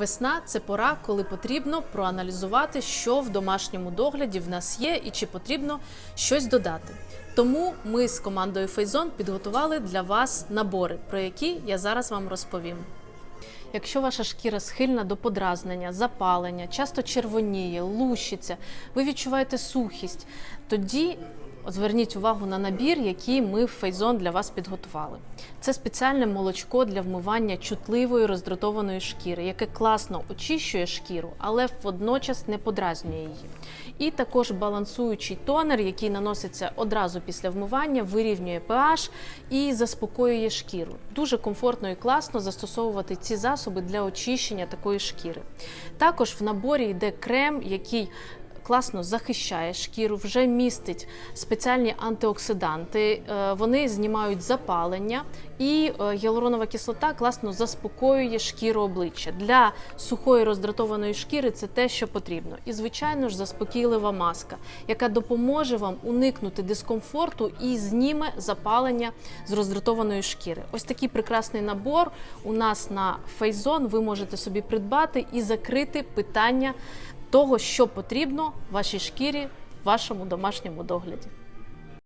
Весна це пора, коли потрібно проаналізувати, що в домашньому догляді в нас є і чи потрібно щось додати. Тому ми з командою Фейзон підготували для вас набори, про які я зараз вам розповім. Якщо ваша шкіра схильна до подразнення, запалення, часто червоніє, лущиться, ви відчуваєте сухість, тоді зверніть увагу на набір, який ми в Фейзон для вас підготували. Це спеціальне молочко для вмивання чутливої роздратованої шкіри, яке класно очищує шкіру, але водночас не подразнює її. І також балансуючий тонер, який наноситься одразу після вмивання, вирівнює pH і заспокоює шкіру. Дуже комфортно і класно застосовувати ці засоби для очищення такої шкіри. Також в наборі йде крем, який класно захищає шкіру, вже містить спеціальні антиоксиданти. Е, Вони знімають запалення, і е, гіалуронова кислота класно заспокоює шкіру обличчя. Для сухої роздратованої шкіри це те, що потрібно. І, звичайно ж, заспокійлива маска, яка допоможе вам уникнути дискомфорту і зніме запалення з роздратованої шкіри. Ось такий прекрасний набор у нас на Фейзон. Ви можете собі придбати і закрити питання того, що потрібно вашій шкірі в вашому домашньому догляді.